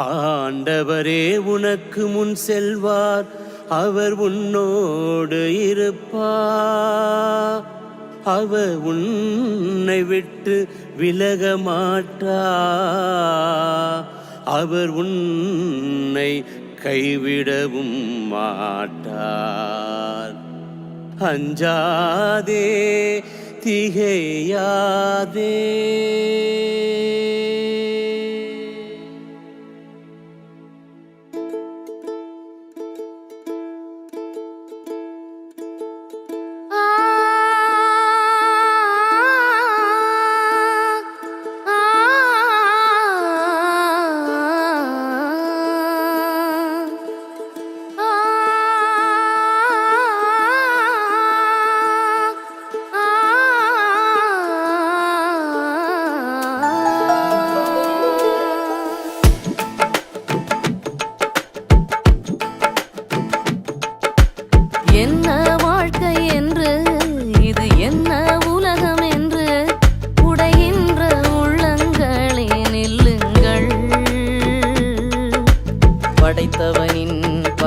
ஆண்டவரே உனக்கு முன் செல்வார் அவர் உன்னோடு இருப்பார். அவர் உன்னை விட்டு விலக மாட்டார். அவர் உன்னை கைவிடவும் மாட்டார். அஞ்சாதே திகையாதே.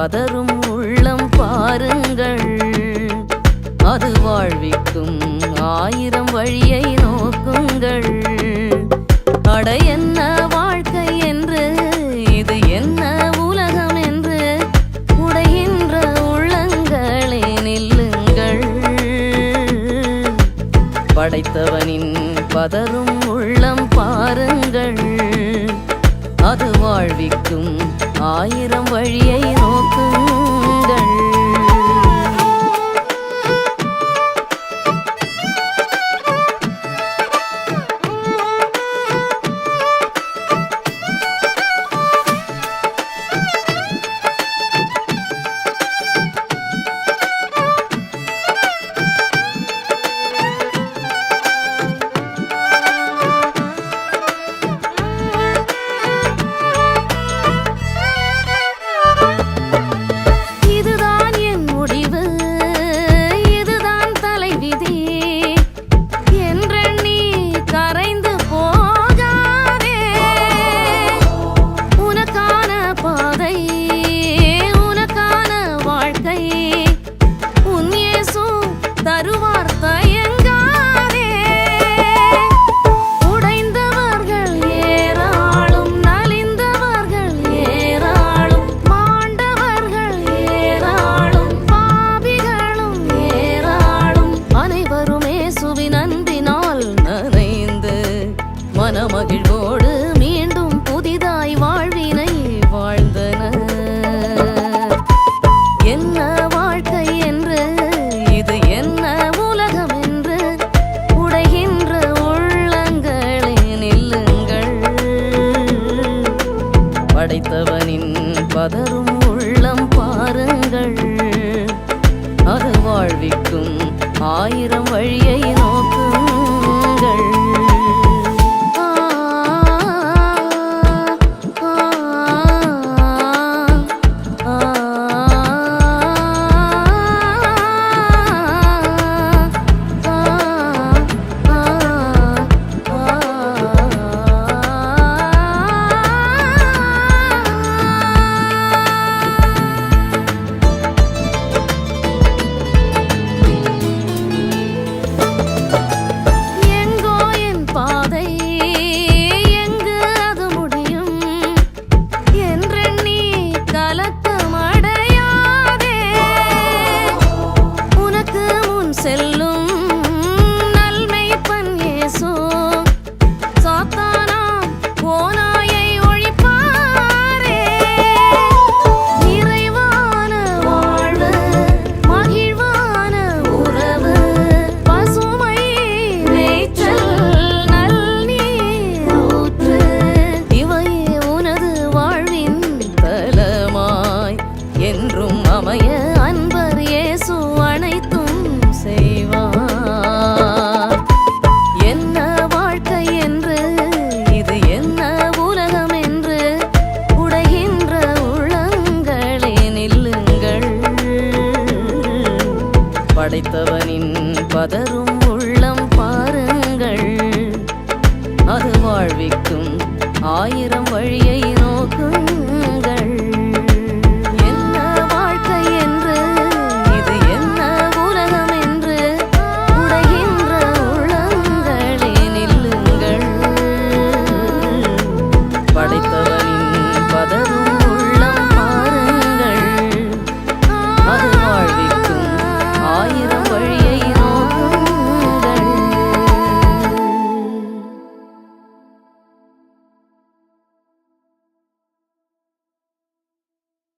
பதறும் உள்ளம் பாருங்கள். அது வாழ்விக்கும் ஆயிரம் வழியை நோக்குங்கள். அட என்ன வாழ்க்கை என்று இது என்ன உலகம் என்று உடைகின்ற உள்ளங்களே நில்லுங்கள். படைத்தவனின் பதரும் உள்ளம் பாருங்கள். அது வாழ்விக்கும் ஆயிரம் வழியை மகிழ்வோடு மீண்டும் புதிதாய் வாழ்வினை வாழ்ந்தன. என்ன வாழ்க்கை என்று இது என்ன உலகம் என்று உடைகின்ற உள்ளங்களே நில்லுங்கள். படைத்தவனின் பதரும் உள்ளம் பாருங்கள். அது வாழ்விக்கும் ஆயிரம் வழியை படைத்தவனின் பதரும் உள்ளம் பாருங்கள். அது வாழ்விக்கும் ஆயிரம் வழியை